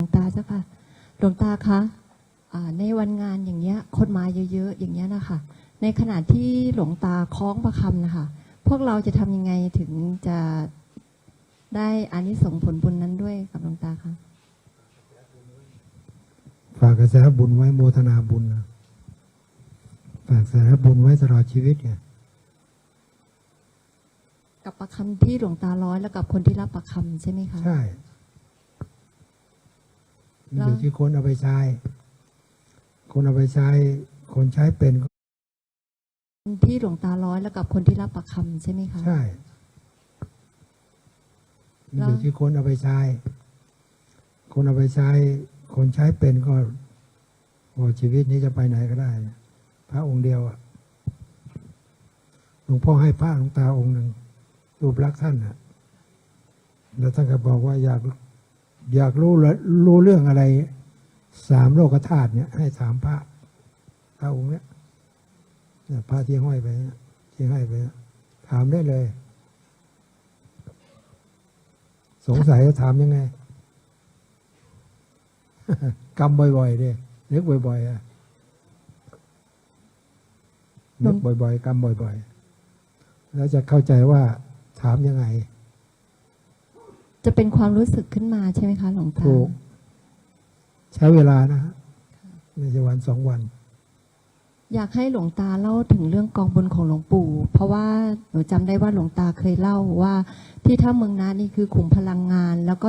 หลวงตาเจ้าค่ะหลวงตาคะอ่าในวันงานอย่างเงี้ยคนมาเยอะ ๆ อย่างเงี้ยนะคะในขณะที่หลวงตาคล้องประคำนะคะพวกเราจะทำยังไงถึงจะได้อานิสงส์ผลบุญนั้นด้วยกับหลวงตาคะฝากกระแสบุญไว้โมทนาบุญนะฝากกระแสบุญไว้ตลอดชีวิตไงกับประคำที่หลวงตาร้อยแล้วกับคนที่รับประคำใช่ไหมคะใช่ มันแล้วอยู่ที่คนเอาไปใช้ คนเอาไปใช้ คนใช้เป็นก็ที่หลวงตาร้อยแล้วกับคนที่รับประคำใช่ไหมคะ ใช่ มันอยู่ที่คนเอาไปใช้ คนเอาไปใช้ คนใช้เป็นก็โอ้ชีวิตนี้จะไปไหนก็ได้ พระองค์เดียวอะหลวงพ่อให้พระหลวงตาองค์หนึ่งรูปลักษณ์ท่านอะแล้วท่านก็บอกว่าอยาก อยากรู้ละรู้เรื่องอะไรสามโลกธาตุเนี่ย ให้ถามพระพระองค์เนี้ยเนี่ยพระที่ห้อยไปเนี่ยที่ให้ไปเนี่ยถามได้เลย สงสัยก็ถามยังไงกำบ่อยๆดินึกบ่อยๆอะนึกบ่อย ๆกำบ่อย ๆ แล้วจะเข้าใจว่าถามยังไง จะเป็นความรู้สึกขึ้นมาใช่ไหมคะ หลวงตาถูกใช้เวลานะฮะไม่ใช่วันสองวัน อยากให้หลวงตาเล่าถึงเรื่องกองบุญของหลวงปู่ เพราะว่าหนูจำได้ว่าหลวงตาเคยเล่าว่า ที่ถ้ำเมืองนานี่คือขุมพลังงาน แล้วก็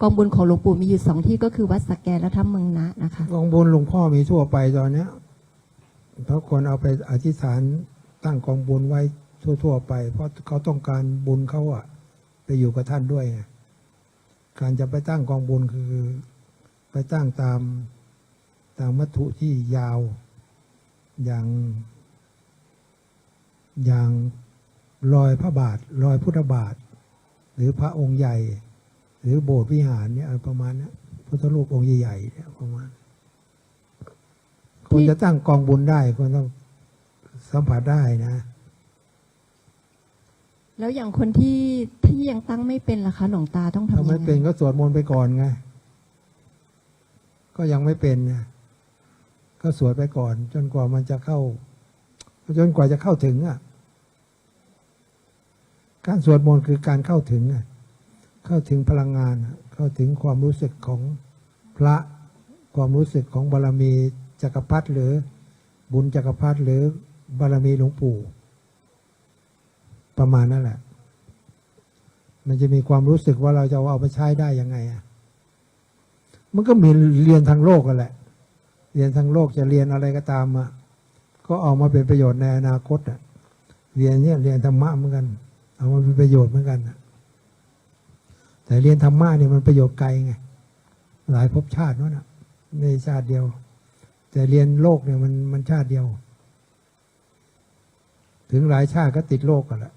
กองบุญของหลวงปู่มีอยู่สองที่ก็คือวัดสแกและถ้ำเมืองนะนะคะกองบุญหลวงพ่อมีทั่วไปตอนเนี้ยเพราะคนเอาไปอธิษฐานตั้งกองบุญไว้ทั่ว ๆ ไป เพราะเขาต้องการบุญเขาอะไปอยู่กับท่านด้วยไง การจะไปตั้งกองบุญคือ ไปตั้งตามตามวัตถุที่ยาว อย่าง อย่างรอยพระบาทรอยพุทธบาท หรือพระองค์ใหญ่ หรือโบสถ์วิหารเนี่ยประมาณนี้พุทธรูปองค์ใหญ่ๆเนี่ยประมาณคนจะตั้งกองบุญได้คนต้องสัมผัสได้นะ แล้วอย่างคนที่ที่ยังตั้งไม่เป็นล่ะคะหลวงตาต้องทำถ้ายังไม่เป็นก็สวดมนต์ไปก่อนไง ก็ยังไม่เป็นนะก็สวดไปก่อน จนกว่ามันจะเข้า จนกว่าจะเข้าถึงอะ การสวดมนต์คือการเข้าถึงอะ เข้าถึงพลังงานอะเข้าถึงความรู้สึกของพระ ความรู้สึกของบารมีจักรพรรดิหรือบุญจักรพรรดิหรือบารมีหลวงปู่ ประมาณนั่นแหละ มันจะมีความรู้สึกว่าเราจะเอาไปใช้ได้ยังไงอะมันก็มีเรียนทางโลกกันแหละ เรียนทางโลกจะเรียนอะไรก็ตามอะก็เอามาเป็นประโยชน์ในอนาคตอะเรียนเนี่ยเรียนธรรมะเหมือนกัน เอามาเป็นประโยชน์เหมือนกันน่ะแต่เรียนธรรมะเนี่ยมันประโยชน์ไกลไงหลายภพชาตินู้นนะไม่ใช่ชาติเดียว แต่เรียนโลกเนี่ยมันมันชาติเดียว ถึงหลายชาติก็ติดโลกกันแหละ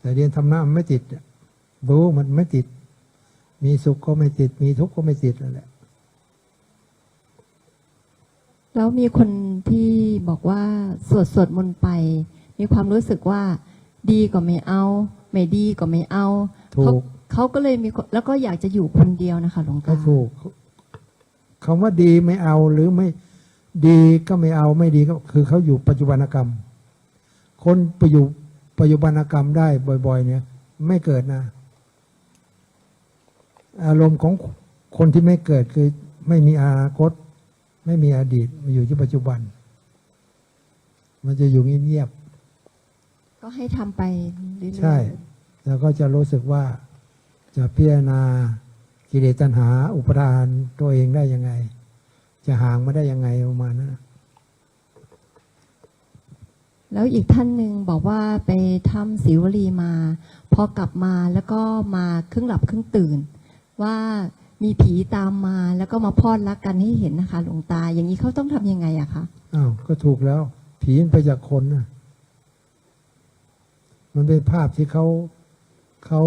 แต่เรียนธรรมะมันไม่ติดอะรู้มันไม่ติด มีสุขก็ไม่ติด มีทุกข์ก็ไม่ติดนั่นแหละ แล้วมีคนที่บอกว่าสวดสวดมนต์ไป มีความรู้สึกว่า ดีก็ไม่เอา ไม่ดีก็ไม่เอาถูกเขาเขาก็เลยมีคนแล้วก็อยากจะอยู่คนเดียวนะคะหลวงก็ตาถูกคำว่าดีไม่เอาหรือไม่ดีก็ไม่เอาไม่ดีก็คือเขาอยู่ปัจจุบันกรรม คนไปอยู่ ปัจจุบันกรรมได้บ่อย ๆ เนี่ย ไม่เกิดนะ อารมณ์ของคนที่ไม่เกิดคือไม่มีอนาคต ไม่มีอดีตมาอยู่ที่ปัจจุบัน มันจะอยู่เงียบก็ให้ทำไปเรื่อยๆๆใช่ แล้วก็จะรู้สึกว่าจะพิจารณากิเลสตัณหา อุปทานตัวเองได้ยังไง จะห่างมาได้ยังไงประมาณนั้นนะ แล้วอีกท่านหนึ่งบอกว่าไปทำศิวลีมา พอกลับมาแล้วก็มาครึ่งหลับครึ่งตื่น ว่ามีผีตามมาแล้วก็มาพอดรักกันให้เห็นนะคะ หลวงตา อย่างนี้เขาต้องทำยังไงอะคะอ้าวก็ถูกแล้ว ผีมันไปจากคนนะมันเป็นภาพที่เขาเขา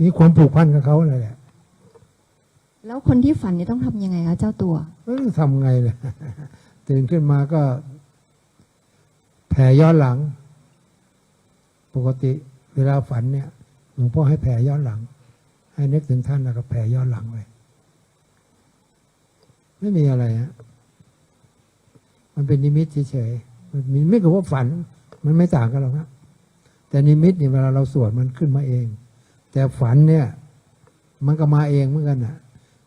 มีความผูกพันกับเขาเลยแหละแล้วคนที่ฝันนี่ต้องทำยังไงคะเจ้าตัวเอ้ยทำไงเลยตื่นขึ้นมาก็ แผ่ย้อนหลัง ปกติเวลาฝันเนี่ยหลวงพ่อให้แผ่ย้อนหลัง ให้นึกถึงท่านแล้วก็แผ่ย้อนหลังไปไม่มีอะไรฮะมันเป็นนิมิตเฉยๆมันนิมิตกับว่าฝัน มันไม่ต่างกันหรอกครับแต่นิมิตเนี่ยเวลาเราสวดมันขึ้นมาเอง แต่ฝันเนี่ย มันก็มาเองเหมือนกันอะ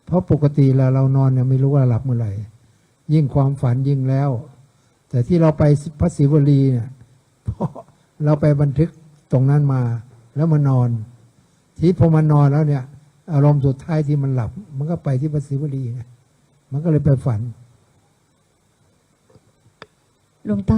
เพราะปกติเราเรานอนเนี่ยไม่รู้ว่าหลับเมื่อไหร่ยิ่งความฝันยิ่งแล้ว แต่ที่เราไปพระศิวลีเนี่ยเพราะเราไปบันทึกตรงนั้นมาแล้วมานอน ทีพอมานอนแล้วเนี่ย อารมณ์สุดท้ายที่มันหลับ มันก็ไปที่พระศิวลีมันก็เลยไปฝันหลวงตา